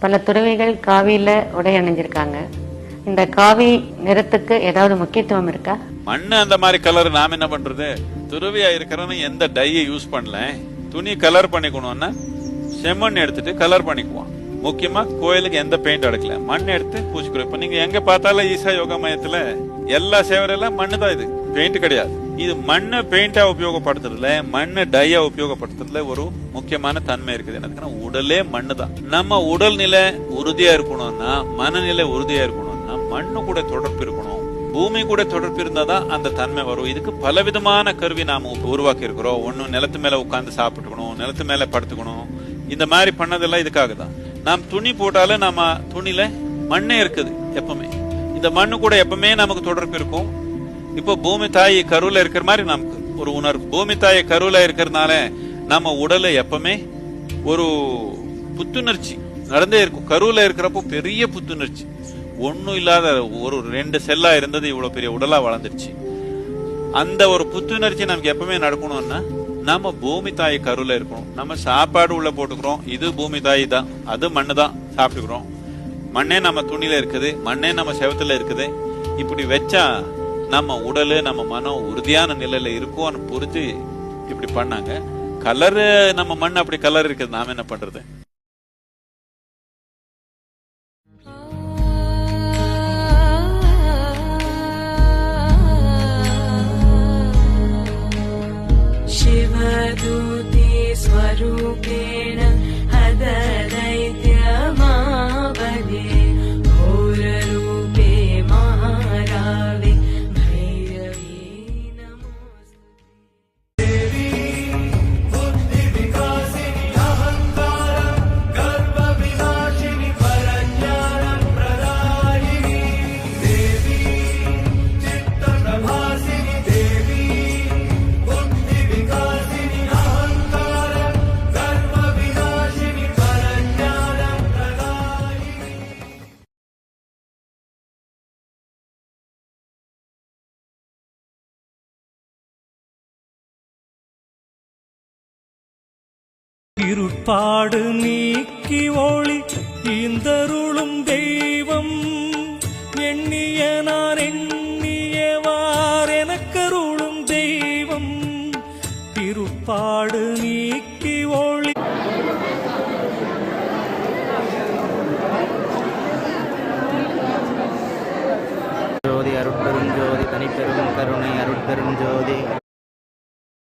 பல துறவிகள் காவியில உடை அணிஞ்சிருக்காங்க. இந்த காவி நிறத்துக்கு ஏதாவது முக்கியத்துவம் இருக்கா? மண்ணு அந்த மாதிரி கலர் நாம என்ன பண்றது? துறவியா இருக்கிறவனு எந்த டையை யூஸ் பண்ணல. துணி கலர் பண்ணிக்கணும்னா செம்மண் எடுத்துட்டு கலர் பண்ணிக்குவோம் முக்கியமா கோயிலுக்கு எந்த பெயிண்ட் அடக்கல. மண் எடுத்து பூச்சிக்கிறோம் இப்ப நீங்க எங்க பார்த்தாலும் ஈசா யோகா மையத்துல எல்லா சேவரெல்லாம் மண்ணு தான் இது. பெயிண்ட் கிடையாது. இது மண்ணை பெயிண்டா உபயோகப்படுத்துறதுல மண்ணை டையா உபயோகப்படுத்துறதுல ஒரு முக்கியமான தன்மை இருக்குது. என்னதுன்னா உடலே மண்ணு தான் நம்ம உடல் நிலை உறுதியா இருக்கணும்னா மனநிலை உறுதியா இருக்கணும்னா மண்ணு கூட தொடர்பு இருக்கணும். பூமி கூட தொடர்பு இருந்தாதான் அந்த தன்மை வரும். இதுக்கு பல விதமான கருவி நாம உருவாக்கி இருக்கிறோம் ஒண்ணு நிலத்து மேல உட்காந்து சாப்பிட்டுக்கணும் நிலத்து மேல படுத்துக்கணும். இந்த மாதிரி பண்ணதெல்லாம் இதுக்காக தான். நாம் துணி போட்டாலும் நம்ம துணில மண்ணே இருக்குது எப்பவுமே. இந்த மண்ணு கூட எப்பவுமே நமக்கு தொடர்பு இருக்கும். இப்போ பூமி தாய் கருவில் இருக்கிற மாதிரி நமக்கு ஒரு உணர்வு. பூமி தாய் கருவில் இருக்கிறதுனால நம்ம உடலை எப்பவுமே ஒரு புத்துணர்ச்சி நடந்தே இருக்கும். கருவில் இருக்கிறப்போ பெரிய புத்துணர்ச்சி. ஒன்றும் இல்லாத ஒரு ரெண்டு செல்லா இருந்தது இவ்வளோ பெரிய உடலாக வளர்ந்துருச்சு. அந்த ஒரு புத்துணர்ச்சி நமக்கு எப்பவுமே நடக்கணும்னா நம்ம பூமி தாய் கருவில் இருக்கணும். நம்ம சாப்பாடு உள்ள போட்டுக்கிறோம். இது பூமி தாய் தான். அது மண்ணு தான் சாப்பிட்டுக்கிறோம். மண்ணே நம்ம துணியில இருக்குது. மண்ணே நம்ம செவத்துல இருக்குது. இப்படி வச்சா நம்ம உடல் நம்ம மனம் உறுதியான நிலையில இருக்கோம்னு புரிஞ்சு இப்படி பண்ணாங்க கலரு நம்ம மண் அப்படி கலர் இருக்குது நாம என்ன பண்றது Shiva இருட்பாடு நீக்கி ஒளி இந்தருளும் தெய்வம். எண்ணிய நான் எண்ணியவார் எனக்கருளும் தெய்வம். இருட்பாடு நீக்கி ஒளி ஜோதி அருட்பெரும் ஜோதி தனிப்பெரும் கருணை அருட்பெரும் ஜோதி